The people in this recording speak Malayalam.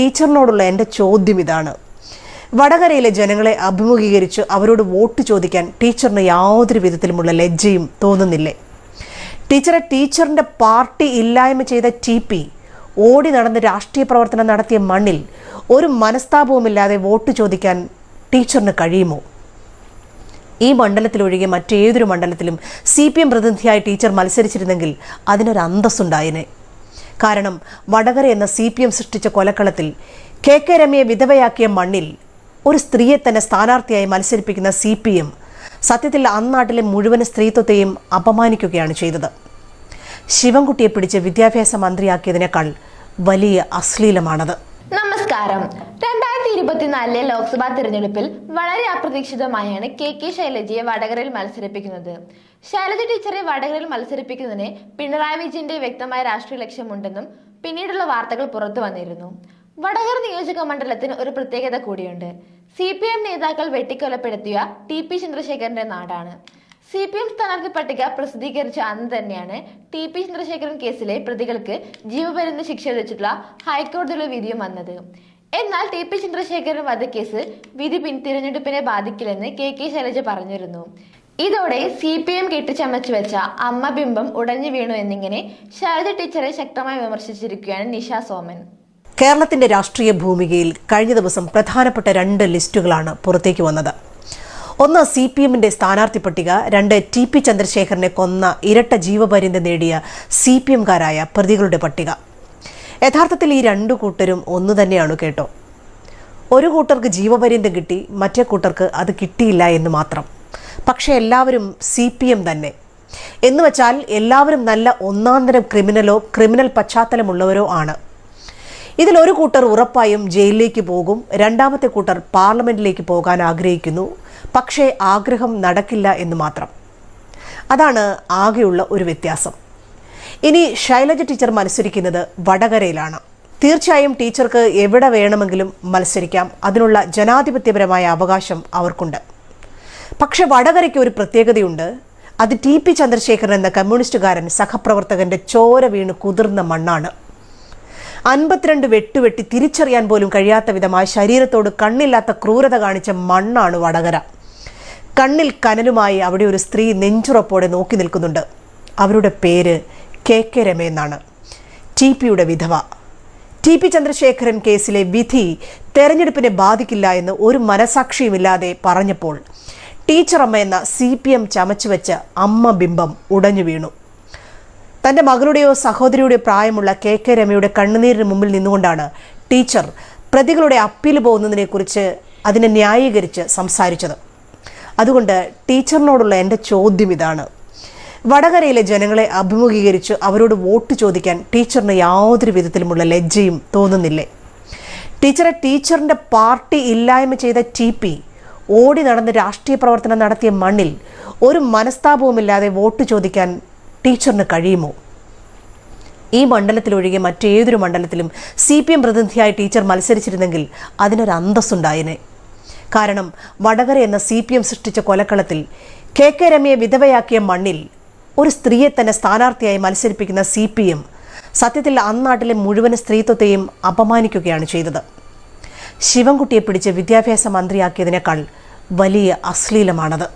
ടീച്ചറിനോടുള്ള എന്റെ ചോദ്യം ഇതാണ്. വടകരയിലെ ജനങ്ങളെ അഭിമുഖീകരിച്ച് അവരോട് വോട്ട് ചോദിക്കാൻ ടീച്ചറിന് യാതൊരു വിധത്തിലുമുള്ള ലജ്ജയും തോന്നുന്നില്ലേ? ടീച്ചറെ ടീച്ചറിന്റെ പാർട്ടി ഇല്ലായ്മ ചെയ്ത ടി പി ഓടി നടന്ന് രാഷ്ട്രീയ പ്രവർത്തനം നടത്തിയ മണ്ണിൽ ഒരു മനസ്താപവുമില്ലാതെ വോട്ട് ചോദിക്കാൻ ടീച്ചറിന് കഴിയുമോ? ഈ മണ്ഡലത്തിലൊഴികെ മറ്റേതൊരു മണ്ഡലത്തിലും സി പി എം പ്രതിനിധിയായി ടീച്ചർ മത്സരിച്ചിരുന്നെങ്കിൽ അതിനൊരു അന്തസ്സുണ്ടായേനെ. കാരണം വടകര എന്ന സി പി എം സൃഷ്ടിച്ച കൊലക്കളത്തിൽ കെ കെ രമയെ വിധവയാക്കിയ മണ്ണിൽ ഒരു സ്ത്രീയെ തന്നെ സ്ഥാനാർത്ഥിയായി മത്സരിപ്പിക്കുന്ന സി പി എം സത്യത്തിൽ അന്നാട്ടിലെ മുഴുവൻ സ്ത്രീത്വത്തെയും അപമാനിക്കുകയാണ് ചെയ്തത്. ശിവൻകുട്ടിയെ പിടിച്ച് വിദ്യാഭ്യാസ മന്ത്രിയാക്കിയതിനേക്കാൾ വലിയ അശ്ലീലമാണത്. നമസ്കാരം. രണ്ടായിരത്തി ഇരുപത്തിനാലിലെ ലോക്സഭാ തിരഞ്ഞെടുപ്പിൽ വളരെ അപ്രതീക്ഷിതമായാണ് കെ കെ ശൈലജയെ വടകരയിൽ മത്സരിപ്പിക്കുന്നത്. ശൈലജ ടീച്ചറെ വടകരയിൽ മത്സരിപ്പിക്കുന്നതിന് പിണറായി വിജയന്റെ വ്യക്തമായ രാഷ്ട്രീയ ലക്ഷ്യമുണ്ടെന്നും പിന്നീടുള്ള വാർത്തകൾ പുറത്തു വന്നിരുന്നു. വടകര നിയോജക മണ്ഡലത്തിന് ഒരു പ്രത്യേകത കൂടിയുണ്ട്. സി പി എം നേതാക്കൾ വെട്ടിക്കൊലപ്പെടുത്തിയ ടി പി ചന്ദ്രശേഖരന്റെ നാടാണ്. സി പി എം സ്ഥാനാർത്ഥി പട്ടിക പ്രസിദ്ധീകരിച്ച അന്ന് തന്നെയാണ് ടി പി ചന്ദ്രശേഖരൻ കേസിലെ പ്രതികൾക്ക് ജീവപര്യന്ത ശിക്ഷ വിധിച്ചിട്ടുള്ള ഹൈക്കോടതിയിലെ വിധിയും വന്നത്. എന്നാൽ ടി പി ചന്ദ്രശേഖരൻ വധക്കേസ് വിധി പിൻ തിരഞ്ഞെടുപ്പിനെ ബാധിക്കില്ലെന്ന് കെ കെ ശൈലജ പറഞ്ഞിരുന്നു. ഇതോടെ സി പി എം കെട്ടിച്ചമച്ചു വെച്ച അമ്മ ബിംബം ഉടഞ്ഞു വീണു എന്നിങ്ങനെ ശൈലജ ടീച്ചറെ ശക്തമായി വിമർശിച്ചിരിക്കുകയാണ് നിഷ സോമൻ. കേരളത്തിന്റെ രാഷ്ട്രീയ ഭൂമികയിൽ കഴിഞ്ഞ ദിവസം പ്രധാനപ്പെട്ട രണ്ട് ലിസ്റ്റുകളാണ് പുറത്തേക്ക് വന്നത്. ഒന്ന് സി പി എമ്മിന്റെ സ്ഥാനാർത്ഥി പട്ടിക രണ്ട് ടി പി ചന്ദ്രശേഖരനെ കൊന്ന ഇരട്ട ജീവപര്യന്തം നേടിയ സി പി എംകാരായ പ്രതികളുടെ പട്ടിക. യഥാർത്ഥത്തിൽ ഈ രണ്ടു കൂട്ടരും ഒന്നു തന്നെയാണ് കേട്ടോ. ഒരു കൂട്ടർക്ക് ജീവപര്യന്തം കിട്ടി മറ്റേ കൂട്ടർക്ക് അത് കിട്ടിയില്ല എന്ന് മാത്രം. പക്ഷേ എല്ലാവരും സി പി എം തന്നെ. എന്ന് വെച്ചാൽ എല്ലാവരും നല്ല ഒന്നാന്തരം ക്രിമിനലോ ക്രിമിനൽ പശ്ചാത്തലമുള്ളവരോ ആണ്. ഇതിൽ ഒരു കൂട്ടർ ഉറപ്പായും ജയിലിലേക്ക് പോകും രണ്ടാമത്തെ കൂട്ടർ പാർലമെന്റിലേക്ക് പോകാൻ ആഗ്രഹിക്കുന്നു പക്ഷേ ആഗ്രഹം നടക്കില്ല എന്ന് മാത്രം. അതാണ് ആകെയുള്ള ഒരു വ്യത്യാസം. ഇനി ശൈലജ ടീച്ചർ മത്സരിക്കുന്നത് വടകരയിലാണ്. തീർച്ചയായും ടീച്ചർക്ക് എവിടെ വേണമെങ്കിലും മത്സരിക്കാം. അതിനുള്ള ജനാധിപത്യപരമായ അവകാശം അവർക്കുണ്ട്. പക്ഷെ വടകരയ്ക്ക് ഒരു പ്രത്യേകതയുണ്ട്. അത് ടി പി ചന്ദ്രശേഖരൻ എന്ന കമ്മ്യൂണിസ്റ്റുകാരൻ സഹപ്രവർത്തകന്റെ ചോര വീണ് കുതിർന്ന മണ്ണാണ്. അൻപത്തിരണ്ട് വെട്ടുവെട്ടി തിരിച്ചറിയാൻ പോലും കഴിയാത്ത വിധമായ ശരീരത്തോട് കണ്ണില്ലാത്ത ക്രൂരത കാണിച്ച മണ്ണാണ് വടകര. കണ്ണിൽ കനലുമായി അവിടെ ഒരു സ്ത്രീ നെഞ്ചുറപ്പോടെ നോക്കി നിൽക്കുന്നുണ്ട്. അവരുടെ പേര് കെ കെ രമ എന്നാണ്. ടി പിയുടെ വിധവ. ടി പി ചന്ദ്രശേഖരൻ കേസിലെ വിധി തെരഞ്ഞെടുപ്പിനെ ബാധിക്കില്ല എന്ന് ഒരു മനസാക്ഷിയുമില്ലാതെ പറഞ്ഞപ്പോൾ ടീച്ചറമ്മ എന്ന സി പി എം ചമച്ചുവെച്ച അമ്മ ബിംബം ഉടഞ്ഞു വീണു. തന്റെ മകളുടെയോ സഹോദരിയുടെയോ പ്രായമുള്ള കെ കെ രമയുടെ കണ്ണുനീരിന് മുമ്പിൽ നിന്നുകൊണ്ടാണ് ടീച്ചർ പ്രതികളുടെ അപ്പീൽ പോകുന്നതിനെക്കുറിച്ച് അതിനെ ന്യായീകരിച്ച് സംസാരിച്ചത്. അതുകൊണ്ട് ടീച്ചറിനോടുള്ള എന്റെ ചോദ്യം ഇതാണ്. വടകരയിലെ ജനങ്ങളെ അഭിമുഖീകരിച്ച് അവരോട് വോട്ട് ചോദിക്കാൻ ടീച്ചറിന് യാതൊരു വിധത്തിലുമുള്ള ലജ്ജയും തോന്നുന്നില്ലേ? ടീച്ചറെ ടീച്ചറിന്റെ പാർട്ടി ഇല്ലായ്മ ചെയ്ത ടി പി ഓടി നടന്ന് രാഷ്ട്രീയ പ്രവർത്തനം നടത്തിയ മണ്ണിൽ ഒരു മനസ്താപവുമില്ലാതെ വോട്ട് ചോദിക്കാൻ ടീച്ചറിന് കഴിയുമോ? ഈ മണ്ഡലത്തിലൊഴികെ മറ്റേതൊരു മണ്ഡലത്തിലും സി പി എം പ്രതിനിധിയായി ടീച്ചർ മത്സരിച്ചിരുന്നെങ്കിൽ അതിനൊരു അന്തസ്സുണ്ടായേനെ. കാരണം വടകര എന്ന സി പി എം സൃഷ്ടിച്ച കൊലക്കളത്തിൽ കെ കെ രമയെ വിധവയാക്കിയ മണ്ണിൽ ഒരു സ്ത്രീയെ തന്നെ സ്ഥാനാർത്ഥിയായി മത്സരിപ്പിക്കുന്ന സി പി എം സത്യത്തിൽ അന്നാട്ടിലെ മുഴുവൻ സ്ത്രീത്വത്തെയും അപമാനിക്കുകയാണ് ചെയ്തത്. ശിവൻകുട്ടിയെ പിടിച്ച് വിദ്യാഭ്യാസ മന്ത്രിയാക്കിയതിനേക്കാൾ വലിയ അശ്ലീലമാണത്.